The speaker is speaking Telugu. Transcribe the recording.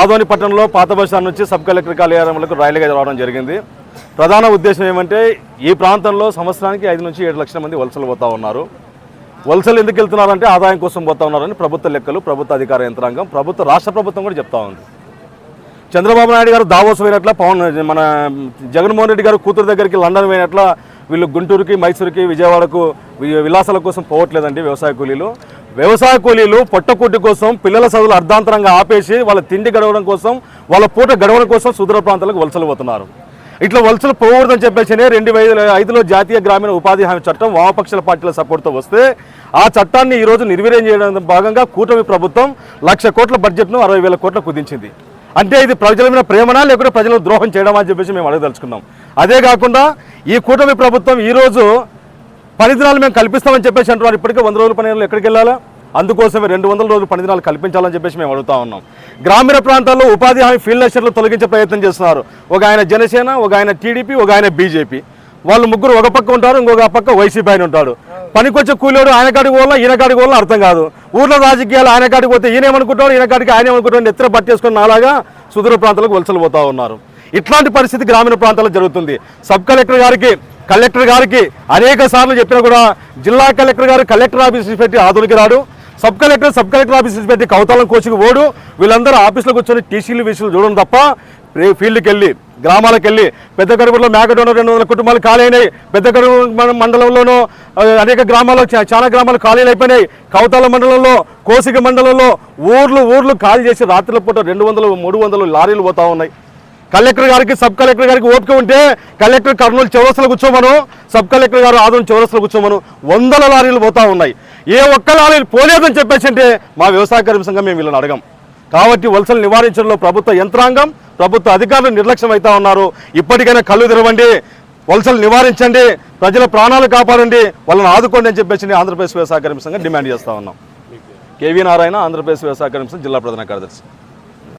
ఆదోని పట్టణంలో పాత బస్టాండ్ నుంచి సబ్ కలెక్టర్ కార్యాలయంలో రైలుగా రావడం జరిగింది. ప్రధాన ఉద్దేశం ఏమంటే ఈ ప్రాంతంలో సంవత్సరానికి ఐదు నుంచి ఏడు లక్షల మంది వలసలు పోతా ఉన్నారు. వలసలు ఎందుకు వెళ్తున్నారంటే ఆదాయం కోసం పోతా ఉన్నారని ప్రభుత్వ లెక్కలు ప్రభుత్వ అధికార యంత్రాంగం ప్రభుత్వ రాష్ట్ర ప్రభుత్వం కూడా చెప్తా ఉంది. చంద్రబాబు నాయుడు గారు దావోస్ పోయినట్ల పవన్ మన జగన్మోహన్ రెడ్డి గారు కూతురు దగ్గరికి లండన్ పోయినట్ల వీళ్ళు గుంటూరుకి మైసూరుకి విజయవాడకు విలాసాల కోసం పోవట్లేదండి వ్యవసాయ కూలీలు. వ్యవసాయ కూలీలు పొట్టకూటి కోసం పిల్లల చదువులు అర్ధాంతరంగా ఆపేసి వాళ్ళ తిండి గడవడం కోసం వాళ్ళ పూట గడవడం కోసం సుదూర ప్రాంతాలకు వలసలు పోతున్నారు. ఇట్లా వలసలు పోకూడదని చెప్పేసి రెండు వేల ఐదులో జాతీయ గ్రామీణ ఉపాధి హామీ చట్టం వామపక్షాల పార్టీల సపోర్ట్తో వస్తే ఆ చట్టాన్ని ఈరోజు నిర్వీర్యం చేయడం భాగంగా కూటమి ప్రభుత్వం లక్ష కోట్ల బడ్జెట్ను అరవై వేల కోట్ల కుదించింది. అంటే ఇది ప్రజల మీద ప్రేమనా లేకుంటే ప్రజలకు ద్రోహం చేయడం అని చెప్పేసి మేము అడగదలుచుకున్నాం. అదే కాకుండా ఈ కూటమి ప్రభుత్వం ఈరోజు పనిదినాలు మేము కల్పిస్తామని చెప్పేసి అంటున్నారు. ఇప్పటికే వంద రోజుల పనిదినాలు ఎక్కడికి వెళ్ళాలా? అందుకోసమే రెండు వందల రోజులు పనిదినాలు కల్పించాలని చెప్పేసి మేము అడుగుతా ఉన్నాం. గ్రామీణ ప్రాంతాల్లో ఉపాధి హామీ ఫీల్డ్ లెక్చర్లు తొలగించే ప్రయత్నం చేస్తున్నారు. ఒక ఆయన జనసేన ఒక ఆయన టీడీపీ ఒక ఆయన బీజేపీ. వాళ్ళు ముగ్గురు ఒక పక్క ఉంటారు ఇంకొక పక్క వైసీపీ ఆయన ఉంటాడు పనికొచ్చే కూలీడు ఆయన కాడికి పోవాలా ఈయన కాడికి పోవాలా అర్థం కాదు. ఊర్లో రాజకీయాలు ఆయన కాడికి పోతే ఈయన ఏమనుకుంటాడు ఈయన కాడికి ఆయన ఏమనుకుంటాడు ఎత్తున పట్టేసుకుని నాలాగా సుదూర ప్రాంతాలకు వలసలు పోతా ఉన్నారు. ఇట్లాంటి పరిస్థితి గ్రామీణ ప్రాంతాల్లో జరుగుతుంది. సబ్ కలెక్టర్ గారికి కలెక్టర్ గారికి అనేక సార్లు చెప్పినా కూడా జిల్లా కలెక్టర్ గారు కలెక్టర్ ఆఫీస్ పెట్టి ఆధునికి రాడు. Sub collector sub collector office పెట్టి కౌతాలం కోచికి ఓడు. వీళ్ళందరూ ఆఫీస్లో కూర్చొని టీసీలు వీసీలు చూడడం తప్ప ఫీల్డ్కి వెళ్ళి గ్రామాలకు వెళ్ళి పెద్ద కడుపులో మేకడోన రెండు వందల కుటుంబాలు ఖాళీ అయినాయి. పెద్ద కడుపు మండలంలోనూ అనేక గ్రామాల్లో చా- చాలా గ్రామాలు ఖాళీలు అయిపోయినాయి. కౌతాల మండలంలో కోసిక మండలంలో ఊర్లు ఊర్లు ఖాళీ చేసి రాత్రుల పూట రెండు వందలు మూడు వందలు లారీలు పోతా ఉన్నాయి. కలెక్టర్ గారికి సబ్ కలెక్టర్ గారికి ఓపిక ఉంటే కలెక్టర్ కర్నూలు చౌరస్తలో కూర్చోమను సబ్ కలెక్టర్ గారు ఆదరణ చౌరస్తలో కూర్చోమను వందల లారీలు పోతా ఉన్నాయి. ఏ ఒక్క లారీలు పోలేదని చెప్పేసి అంటే మా వ్యవసాయ కార్మిక సంఘం మేము వీళ్ళని అడగం. కాబట్టి వలసలు నివారించడంలో ప్రభుత్వ యంత్రాంగం ప్రభుత్వ అధికారులు నిర్లక్ష్యం అవుతా ఉన్నారు. ఇప్పటికైనా కళ్ళు తెరవండి. వలసలు నివారించండి. ప్రజల ప్రాణాలు కాపాడండి. వాళ్ళని ఆదుకోండి అని చెప్పేసి ఆంధ్రప్రదేశ్ వ్యవసాయ కార్మిక సంఘం డిమాండ్ చేస్తా ఉన్నాం. కేవీ నారాయణ ఆంధ్రప్రదేశ్ వ్యవసాయ కార్మిక సంఘం జిల్లా ప్రధాన కార్యదర్శి.